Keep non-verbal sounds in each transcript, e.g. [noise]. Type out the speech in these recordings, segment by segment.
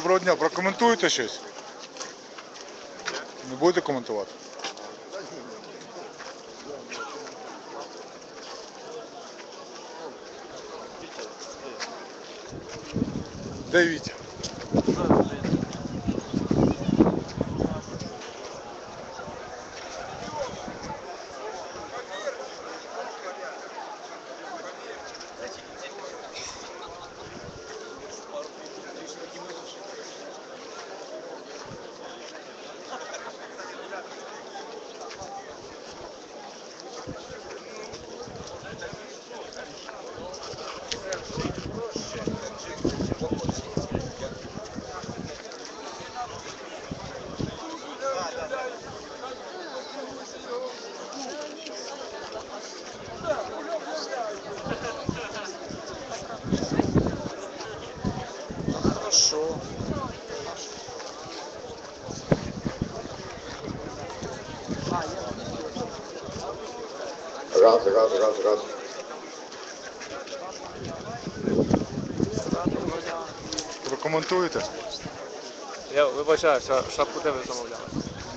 Доброго дня, прокоментуєте щось? Не будете коментувати? Де? Прокоментуєте? Я вибачаюся, шапку де ви замовляли?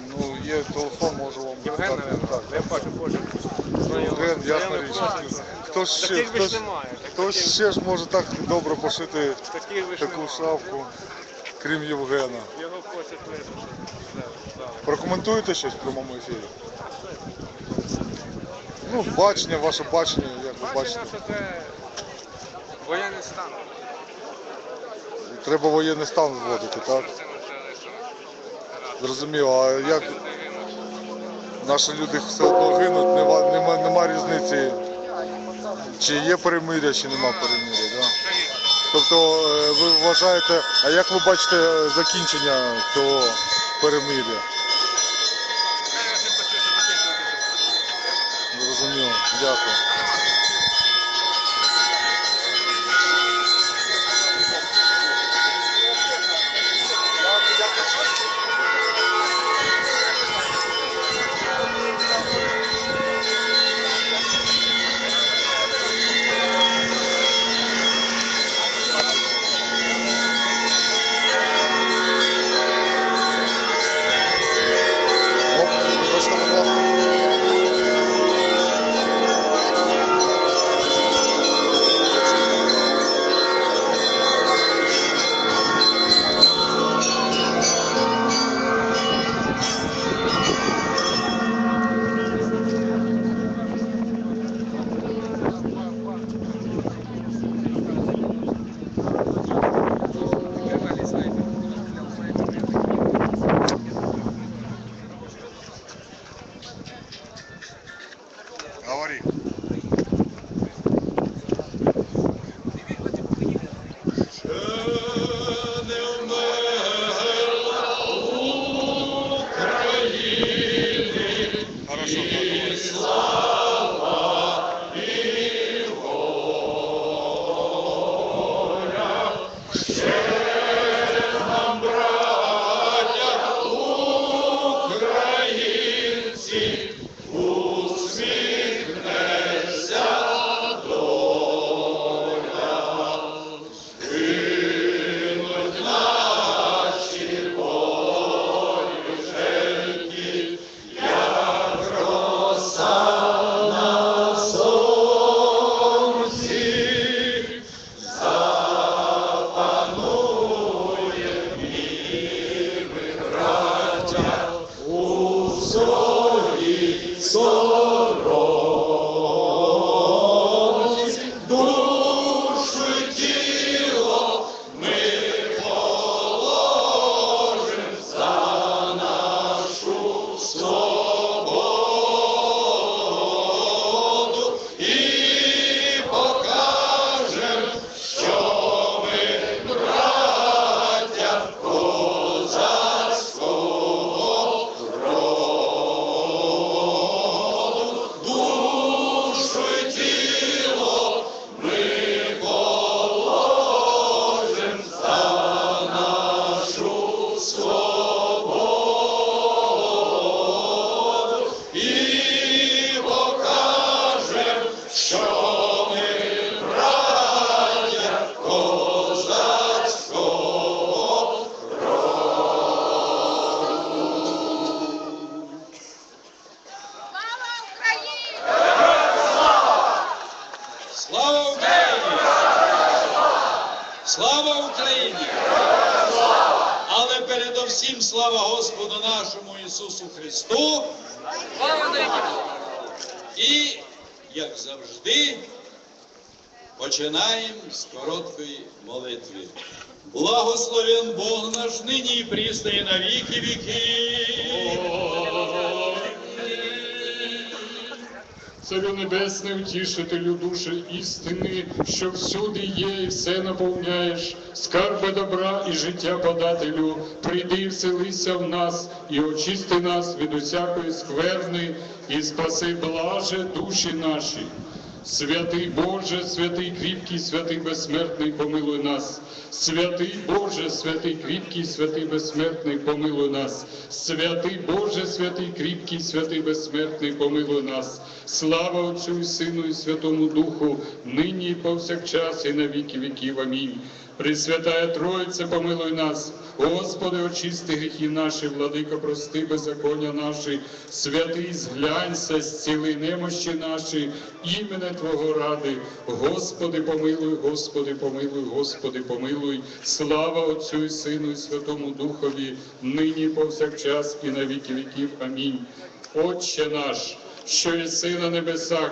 Ну, є телефон, можу вам Євген, дати. напевно? Так, Я бачу, боже. Євген, ясна річ. Хто ж ще, Таких хто більш ж, немає. хто ж ще ж може так добре пошити Таких більш таку немає. шапку, крім Євгена? Його хочуть далі. Прокоментуєте щось в прямому ефірі? Ну, бачення, ваше бачення, як ви бачите. Бачимо, що це воєнний стан. Треба воєнний стан вводити, так? Зрозуміло, а як наші люди все одно гинуть, нема, нема, нема різниці, чи є перемиря, чи нема перемиря. Да? Тобто е, ви вважаєте, а як ви бачите закінчення цього перемиря? Зрозуміло, дякую. Yeah. Як завжди, починаємо з короткої молитви. Благословен Бог наш нині прісно на віки віки. Царю Небесне, втішителю душі істини, що всюди є і все наповняєш, скарби добра і життя подателю, прийди і вселися в нас і очисти нас від усякої скверни, і спаси блаже душі наші. Святий Боже, святий кріпкий, святий безсмертний, помилуй нас. Святий Боже, святий кріпкий, святий безсмертний, помилуй нас. Святий Боже, святий кріпкий, святий безсмертний, помилуй нас. Слава Отцю і Сину і Святому Духу, нині і повсякчас і на віки віків. Амінь. Пресвятая Троїця, помилуй нас. Господи, очисти гріхи наші, владико, прости беззаконня наші, святий зглянься, зціли немощі наші, імене Твого ради. Господи, помилуй, Господи, помилуй, Господи, помилуй. Слава Отцю і Сину і Святому Духові, нині повсякчас і на віки віків. Амінь. Отче наш, що єси на небесах,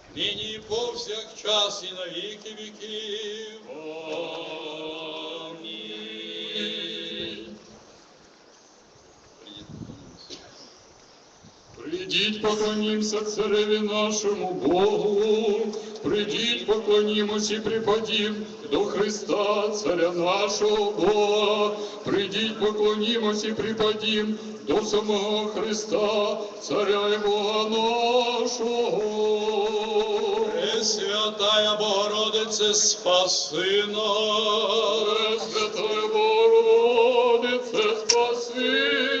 нині повсякчас, і на віки віків. Амінь. Придіть, поклонімся цареві нашому Богу, придіть, поклонімось і припадім до Христа, царя нашого Бога, придіть, поклонімось і припадім до самого Христа, царя і Бога нашого. Пресвятая Богородице, спаси нас. Пресвятая Богородице, спаси нас.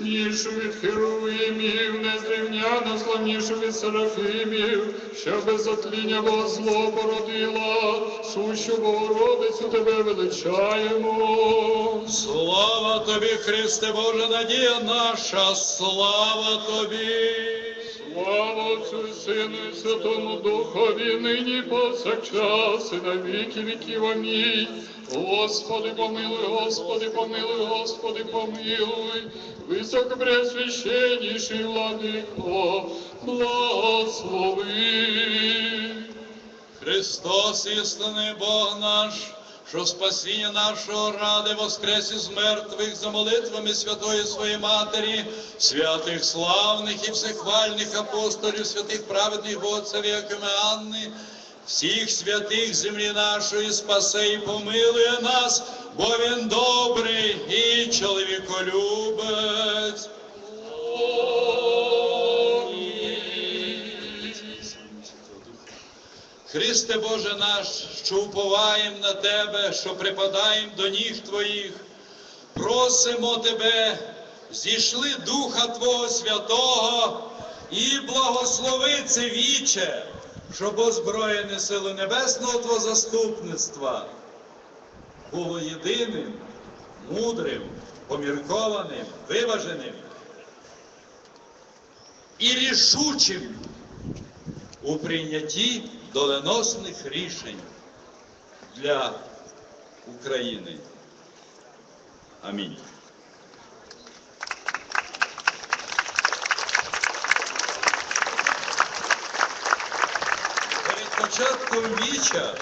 Чеснішу від херовимів, незрівняно славнішу від серафимів, що без затління Бога зло породила, сущу Богородицю тебе величаємо. Слава тобі, Христе Боже, надія наша, слава тобі. Слава Отцю і Сину і Святому Духові, нині повсякчас, і на віки віків. Амінь. Господи, помилуй, Господи, помилуй, Господи, помилуй, високопреосвященніший владико, благослови. Христос, істинний Бог наш, що спасіння нашого ради воскрес із мертвих за молитвами святої своєї Матері, святих славних і всехвальних апостолів, святих праведних Отців Якими Анни, всіх святих землі нашої спасе і помилує нас, бо він добрий і чоловіколюбець. Христе Боже наш, що уповаєм на Тебе, що припадаєм до ніг Твоїх, просимо Тебе, зійшли Духа Твого Святого і благослови це віче, щоб озброєне сили Небесного Твого заступництва було єдиним, мудрим, поміркованим, виваженим і рішучим у прийнятті доленосних рішень для України. Амінь. Перед початком віча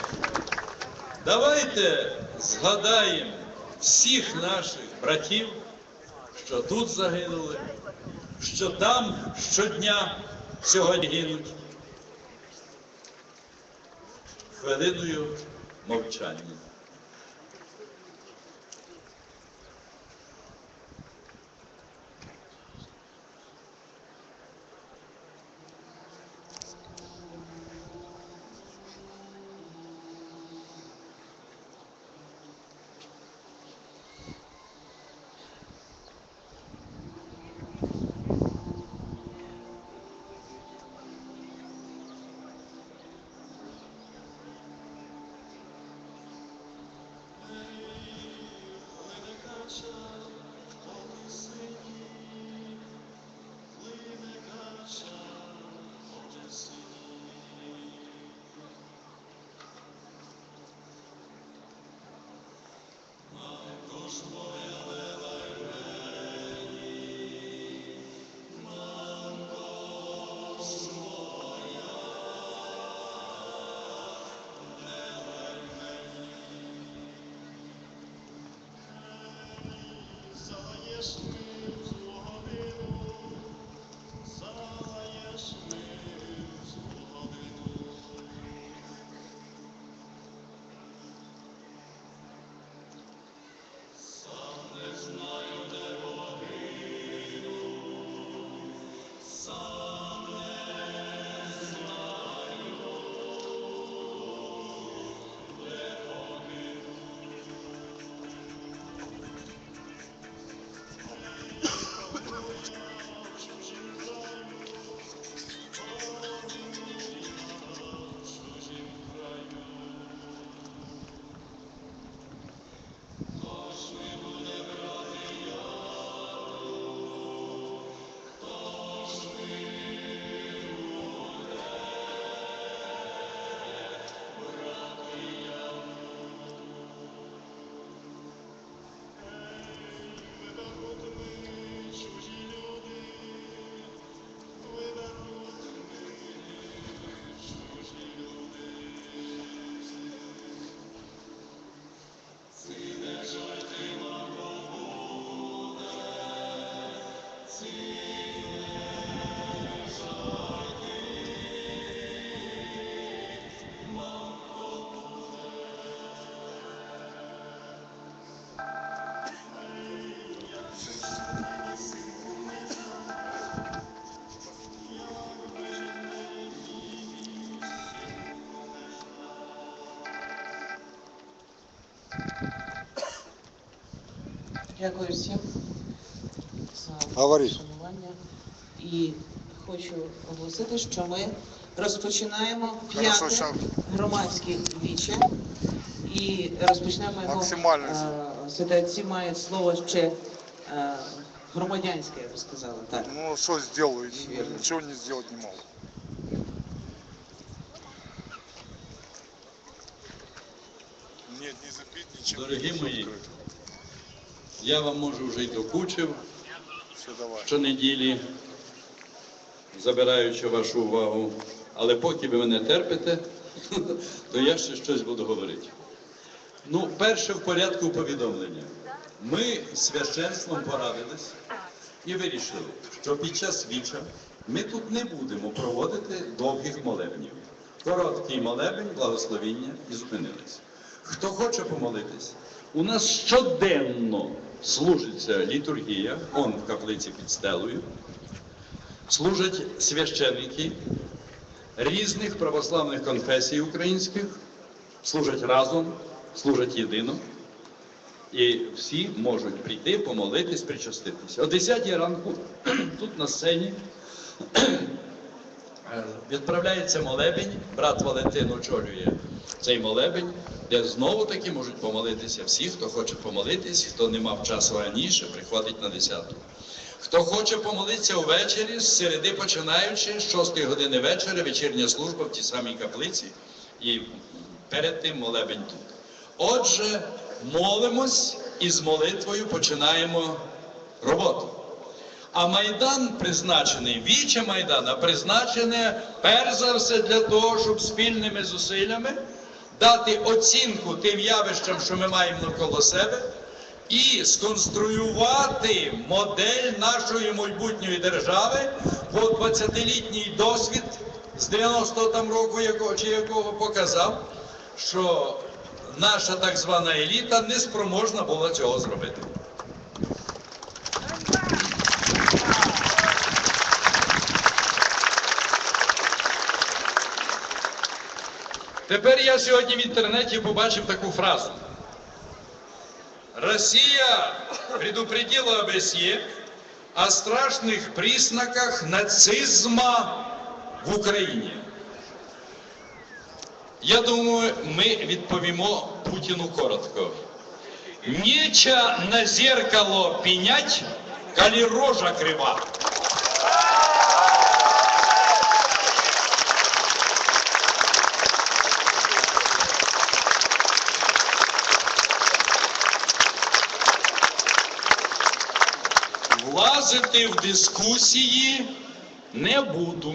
давайте згадаємо всіх наших братів, що тут загинули, що там щодня сьогодні гинуть. Хвилиною мовчання. Tvoje Дякую всім за Говори. шанування. І хочу оголосити, що ми розпочинаємо Хорошо, п'яте щас. громадське віче. І розпочнемо його. Максимально. е, Святоці мають слово ще е, громадянське, я би сказала. Так. Ну сделаю? Верно. Ничего не сделать не могу. Нет, не запить, ничего. Дорогі мої, я вам можу вже й докучив щонеділі, забираючи вашу увагу. Але поки ви мене терпите, [laughs] то я ще щось буду говорити. Ну, перше в порядку повідомлення. Ми з священством порадились і вирішили, що під час віча ми тут не будемо проводити довгих молебнів. Короткий молебень, благословіння і зупинились. Хто хоче помолитись, у нас щоденно служиться літургія, он в каплиці під стелею. Служать священники різних православних конфесій українських, служать разом, служать єдино. І всі можуть прийти, помолитись, причаститись. О 10 ранку [clears throat] тут на сцені [clears throat] відправляється молебень, брат Валентин очолює цей молебень, де знову таки можуть помолитися всі, хто хоче помолитись, хто не мав часу раніше, приходить на 10. Хто хоче помолитися увечері, з середи починаючи, з 6 години вечора, вечірня служба в тій самій каплиці, і перед тим молебень тут. Отже, молимось і з молитвою починаємо роботу. А Майдан призначений, віче Майдана призначене перш за все для того, щоб спільними зусиллями дати оцінку тим явищам, що ми маємо навколо себе, і сконструювати модель нашої майбутньої держави, бо 20-літній досвід з 90-го там року, якого, чи якого показав, що наша так звана еліта не спроможна була цього зробити. Тепер я сьогодні в інтернеті побачив таку фразу. Россия предупредила ОБСЕ о страшных признаках нацизма в Україні. Я думаю, ми відповімо Путіну коротко. Неча на зеркало пенять, коли рожа крива. Влазити в дискусії не буду.